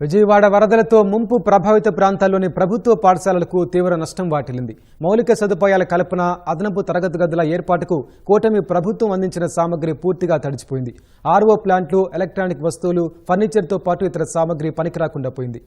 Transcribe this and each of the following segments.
విజయవాడ వరదలతో ముంపు ప్రభావిత ప్రాంతాల్లోని ప్రభుత్వ పాఠశాలలకు తీవ్ర నష్టం వాటిల్లింది. మౌలిక సదుపాయాల కల్పన అదనపు తరగతి గదుల ఏర్పాటుకు కూటమి ప్రభుత్వం అందించిన సామగ్రి పూర్తిగా తడిచిపోయింది. ఆర్ఓ ప్లాంట్లు ఎలక్ట్రానిక్ వస్తువులు ఫర్నిచర్తో పాటు ఇతర సామగ్రి పనికిరాకుండా పోయింది.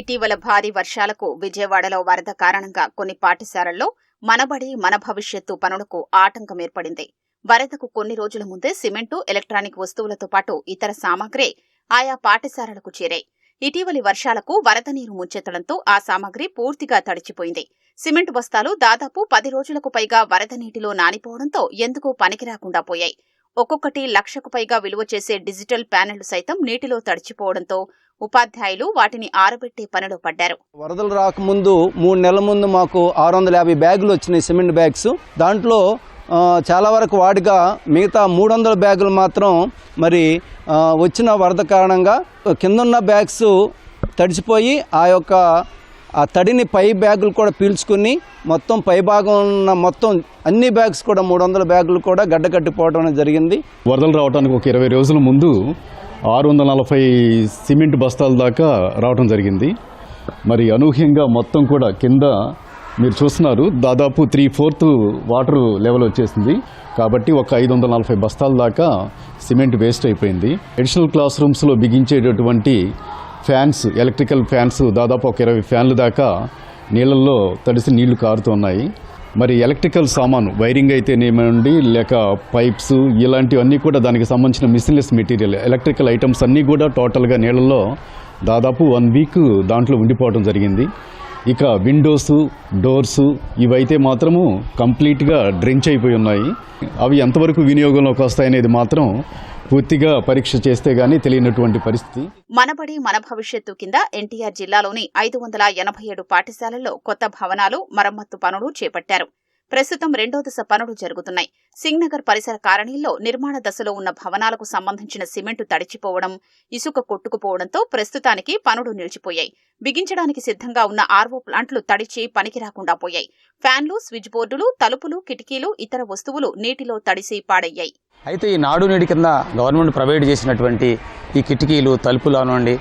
ఇటీవల భారీ వర్షాలకు విజయవాడలో వరద కారణంగా కొన్ని పాఠశాలల్లో మనబడి మన భవిష్యత్తు పనులకు ఆటంకం ఏర్పడింది. వరదకు కొన్ని రోజుల ముందే సిమెంటు ఎలక్ట్రానిక్ వస్తువులతో పాటు ఇతర సామాగ్రి ఆయా పాఠశాలలకు చేరాయి. ఇటీవలి వర్షాలకు వరద నీరు ముంచెత్తడంతో ఆ సామాగ్రి పూర్తిగా తడిచిపోయింది. సిమెంట్ బస్తాలు దాదాపు పది రోజులకు పైగా వరద నీటిలో నానిపోవడంతో ఎందుకో పనికిరాకుండా పోయాయి. ఒక్కొక్కటి లక్షకు పైగా విలువ చేసే డిజిటల్ ప్యానెళ్ళు సైతం నీటిలో తడిచిపోవడంతో ఉపాధ్యాయులు వాటిని ఆరబెట్టే పనిలో పడ్డారు. వరదలు రాకముందు మూడు నెలల ముందు మాకు ఆరు వందల యాభై బ్యాగులు వచ్చినాయి సిమెంట్ బ్యాగ్స్. దాంట్లో చాలా వరకు వాడిగా మిగతా మూడు వందల బ్యాగులు మాత్రం మరి వచ్చిన వరద కారణంగా కిందన్న బ్యాగ్స్ తడిచిపోయి ఆ యొక్క ఆ తడిని పై బ్యాగులు కూడా పీల్చుకుని మొత్తం పై భాగం ఉన్న మొత్తం అన్ని బ్యాగ్స్ కూడా మూడు వందల బ్యాగులు కూడా గడ్డకట్టిపోవడం అనేది జరిగింది. వరదలు రావడానికి ఒక ఇరవై రోజుల ముందు ఆరు వందల నలభై సిమెంట్ బస్తాల దాకా రావడం జరిగింది. మరి అనూహ్యంగా మొత్తం కూడా కింద మీరు చూస్తున్నారు దాదాపు త్రీ ఫోర్త్ వాటర్ లెవెల్ వచ్చేసింది. కాబట్టి ఒక ఐదు వందల నలభై బస్తాల దాకా సిమెంట్ వేస్ట్ అయిపోయింది. అడిషనల్ క్లాస్ రూమ్స్లో బిగించేటటువంటి ఫ్యాన్స్ ఎలక్ట్రికల్ ఫ్యాన్స్ దాదాపు ఒక ఇరవై ఫ్యాన్లు దాకా నీళ్ళల్లో తడిసి నీళ్ళు కారుతున్నాయి మరి ఎలక్ట్రికల్ సామాను వైరింగ్ అయితేనేమండి లేక పైప్స్ ఇలాంటివన్నీ కూడా దానికి సంబంధించిన మిషన్లెస్ మెటీరియల్ ఎలక్ట్రికల్ ఐటమ్స్ అన్నీ కూడా టోటల్గా నీళ్ళల్లో దాదాపు వన్ వీక్ దాంట్లో ఉండిపోవడం జరిగింది. ఇక విండోస్ డోర్స్ ఇవైతే మాత్రము కంప్లీట్గా డ్రెంచ్ అయిపోయి ఉన్నాయి. అవి ఎంతవరకు వినియోగంలోకి వస్తాయనేది మాత్రం పూర్తిగా పరీక్ష చేస్తే గానీ తెలియనటువంటి పరిస్థితి. మనబడి మన భవిష్యత్తు కింద ఎన్టీఆర్ జిల్లాలోని ఐదు వందల ఎనభై ఏడు పాఠశాలల్లో కొత్త భవనాలు మరమ్మత్తు పనులు చేపట్టారు. ప్రస్తుతం రెండో దశ పనులు జరుగుతున్నాయి. సింగ్నగర్ పరిసర కాలనీల్లో నిర్మాణ దశలో ఉన్న భవనాలకు సంబంధించిన సిమెంటు తడిచిపోవడం ఇసుక కొట్టుకుపోవడంతో ప్రస్తుతానికి పనులు నిలిచిపోయాయి. బిగించడానికి సిద్ధంగా ఉన్న ఆర్వో ప్లాంట్లు తడిచి పనికి రాకుండా పోయాయి. ఫ్యాన్లు స్విచ్ బోర్డులు తలుపులు కిటికీలు ఇతర వస్తువులు నీటిలో తడిసి పాడయ్యాయి. అయితే ఈ నాడు నేడు కింద గవర్నమెంట్ ప్రొవైడ్ చేసినటువంటి ఈ కిటికీలు తలుపులు అనండి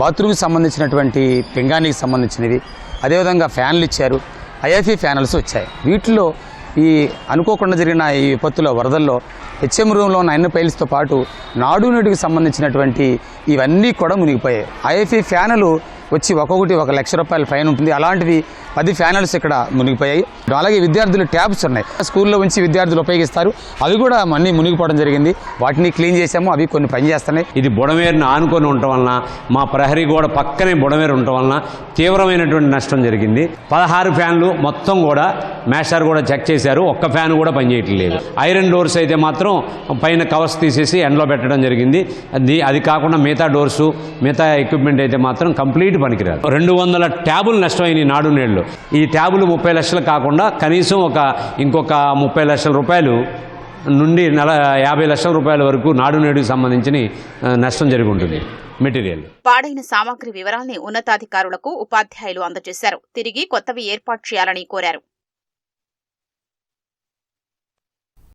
బాత్రూమ్కి సంబంధించినటువంటి పింగానికి సంబంధించినవి అదేవిధంగా ఫ్యాన్లు ఇచ్చారు. ఐఎఫ్ఈ ఫ్యానల్స్ వచ్చాయి. వీటిలో ఈ అనుకోకుండా జరిగిన ఈ విపత్తులో వరదల్లో హెచ్ఎం రూమ్లో ఉన్న అన్ని ఫైల్స్తో పాటు నాడు నీటికి సంబంధించినటువంటి ఇవన్నీ కూడా మునిగిపోయాయి. ఐఎఫ్ఈ ఫ్యానులు వచ్చి ఒక్కొక్కటి ఒక లక్ష రూపాయల ఫైన్ ఉంటుంది. అలాంటివి పది ఫ్యానల్స్ ఇక్కడ మునిగిపోయాయి. అలాగే విద్యార్థులు ట్యాబ్స్ ఉన్నాయి. స్కూల్లో ఉంచి విద్యార్థులు ఉపయోగిస్తారు. అవి కూడా అన్నీ మునిగిపోవడం జరిగింది. వాటిని క్లీన్ చేసాము అవి కొన్ని పనిచేస్తున్నాయి ఇది బుడమేరును ఆనుకొని ఉండటం వలన మా ప్రహరీ గోడ పక్కనే బుడమేరు ఉండటం వలన తీవ్రమైనటువంటి నష్టం జరిగింది. పదహారు ఫ్యాన్లు మొత్తం కూడా మేషార్ కూడా చెక్ చేశారు. ఒక్క ఫ్యాన్ కూడా పనిచేయట్లేదు ఐరన్ డోర్స్ అయితే మాత్రం పైన కవర్స్ తీసేసి ఎండలో పెట్టడం జరిగింది. అది అది కాకుండా మిగతా డోర్సు మిగతా ఎక్విప్మెంట్ అయితే మాత్రం కంప్లీట్ పనికిరాదు. రెండు వందల ట్యాబులు నష్టమైన నాడు నేళ్ళు. ఈ ట్యాబులు ముప్పై లక్షలు కాకుండా కనీసం ఒక ఇంకొక ముప్పై లక్షల రూపాయలు నుండి నల యాభై లక్షల రూపాయల వరకు నాడు నేడుకు సంబంధించిన నష్టం జరిగి ఉంటుంది. మెటీరియల్. పాడైన సామాగ్రి వివరాల్ని ఉన్నతాధికారులకు ఉపాధ్యాయులు అందజేశారు. తిరిగి కొత్తవి ఏర్పాటు చేయాలని కోరారు.